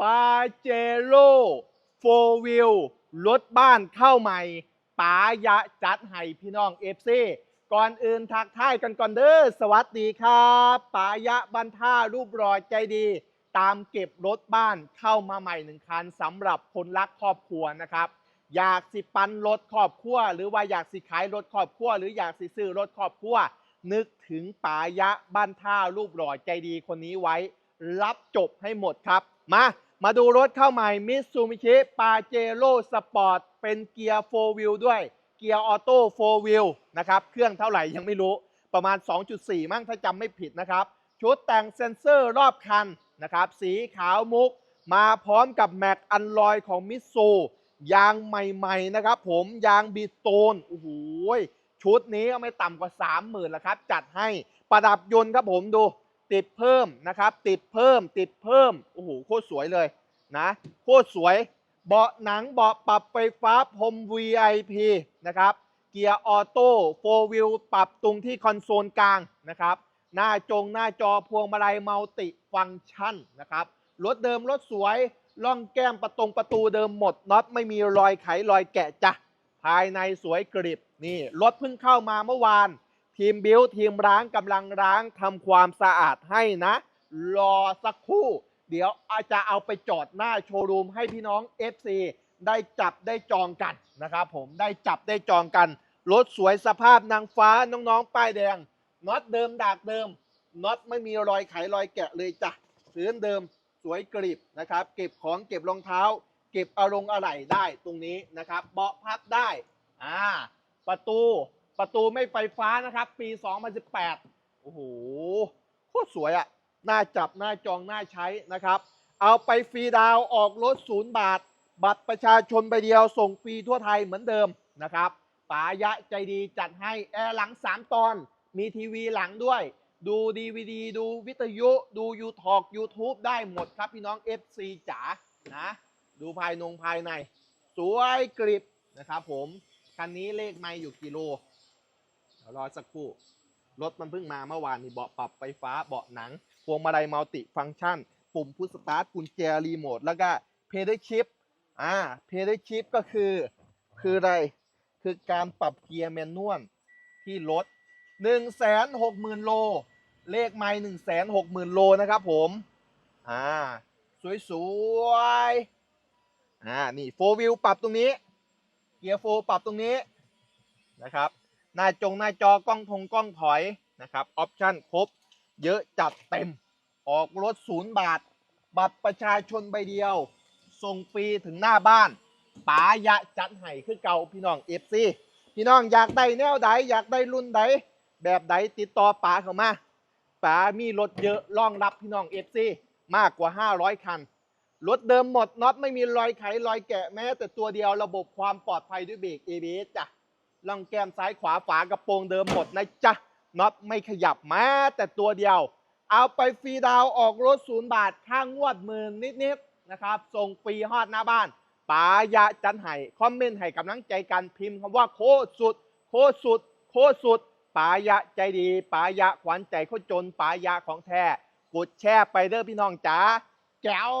ปาเจโร่โฟวิลรถบ้านเข้าใหม่ป๋ายะจัดให้พี่น้องเอฟซีก่อนอื่นทักทายกันก่อนเด้อสวัสดีครับป๋ายะบันท่ารูปรอยใจดี ตามเก็บรถบ้านเข้ามาใหม่หนึ่งคันสำหรับคนรักครอบครัวนะครับ อยากสิปันรถครอบครัว หรือว่าอยากสิขายรถครอบครัว หรืออยากสิซื้อรถครอบครัว นึกถึงป๋ายะบ้านท่ารูปหล่อใจดีคนนี้ไว้ รับจบให้หมดครับ มา มาดูรถเข้าใหม่มิ t ซูมิชิปาเจโร่สปอร์ตเป็นเกียร์4วิลด้วย เกียร์ออโต้4วิลนะครับ เครื่องเท่าไหร่ยังไม่รู้ ประมาณ 2.4 มั้งถ้าจำไม่ผิดนะครับ ชุดแต่งเซ็นเซอร์รอบคันนะครับ สีขาวมุก มาพร้อมกับแม็กอันลอยของมิ t ซูยางใหม่ๆนะครับ ผมยางบีโตนโอ้โหชุดนี้ไม่ต่ำกว่า 30,000แล้วครับ จัดให้ประดับยนต์ครับผมดู ติดเพิ่มนะครับ ติดเพิ่ม ติดเพิ่มโอ้โหโคตรสวยเลยนะโคตรสวย เบาะหนังเบาะปรับไฟฟ้าพรม VIP นะครับเกียร์ออโต้โฟวิลปรับตรงที่คอนโซลกลางนะครับหน้าจงหน้าจอพวงมาลัยมัลติฟังก์ชันนะครับรถเดิมรถสวยล่องแก้มประตงประตูเดิมหมดน็อตไม่มีรอยไขรอยแกะจ้ะภายในสวยกริบนี่รถเพิ่งเข้ามาเมื่อวาน ทีมบิวทีมร้างกำลังร้างทำความสะอาดให้นะ รอสักครู่ เดี๋ยวอาจจะเอาไปจอดหน้าโชว์รูมให้พี่น้อง FC ได้จับได้จองกันนะครับผมได้จับได้จองกันรถสวยสภาพนางฟ้าน้องๆ ป้ายแดงน็อตเดิมดากเดิมน็อตไม่มีรอยไขรอยแกะเลยจ้ะพื้นเดิมสวยกริบนะครับ เก็บของเก็บรองเท้า เก็บอารมณ์อะไหล่ได้ตรงนี้นะครับเบาะพับได้อ่าประตู ประตูไม่ไฟฟ้านะครับ ปี 2018 โอ้โหโคตรสวยอะ่ะน่าจับน่าจองน่าใช้นะครับ เอาไปฟรีดาวออกรถศูนย์บาท บัตรประชาชนใบเดียวส่งฟรีทั่วไทยเหมือนเดิมนะครับป๋ายะใจดีจัดให้แอร์หลัง 3 ตอน มีทีวีหลังด้วย ดูดีวดีดูวิทยุ ดูยูทอก YouTube ได้หมดครับพี่น้อง FC จ๋านะดูภายนงภายใน สวยกริบนะครับผม คันนี้เลขไม่อยู่กิโล ดี๋ยวรอสักครู่ รถมันเพิ่งมาเมื่อวานนี่เบาะปรับไฟฟ้าเบาะหนังพวงมาลัยมัลติฟังก์ชัน ปุ่มพุชสตาร์ทกุญแจรีโมทแล้วก็เพดชิปอ่าเพดชิปก็คือ คืออะไร คือการปรับเกียร์แมนนวลที่รถ1 6 0 0 0 0 โล เลขไม่1 6 0 0 0 0 โลนะครับผมอ่าสวยๆอ่านี่โฟวิลปรับตรงนี้ เกียร์โฟปรับตรงนี้นะครับ หน้าจงหน้าจอกล้องทงกล้องถอยนะครับออปชั่นครบ เยอะจัดเต็ม ออกรถศูนย์บาท บัตรประชาชนใบเดียว ส่งฟรีถึงหน้าบ้านป๋ายะจัดให้คือเก่าพี่น้องเอฟซีพี่น้องอยากได้แนวใดอยากได้รุ่นใดแบบใดติดต่อป๋าเข้ามาป๋ามีรถเยอะรองรับพี่น้องเอฟซีมากกว่า 500 คันรถเดิมหมดน็อตไม่มีรอยไขรอยแกะแม้แต่ตัวเดียวระบบความปลอดภัยด้วยเบรก ABS จ้ะ ล่องแก้มซ้ายขวาฝากระโปรงเดิมหมดนะจ๊ะน็อตไม่ขยับแม้แต่ตัวเดียว เอาไปฟรีดาวออกรถศูนย์บาทค่างวดหมื่นนิดๆนะครับ ส่งฟรีฮอดหน้าบ้านป๋ายะจันไห้คอมเมนต์ให้กำลังใจกันพิมพ์คำว่าโคตรสุด โคตรสุด โคตรสุดป๋ายะใจดีป๋ายะขวัญใจโคจนป๋ายะของแท้กดแชร์ไปเด้อพี่น้องจ๋าแก้ว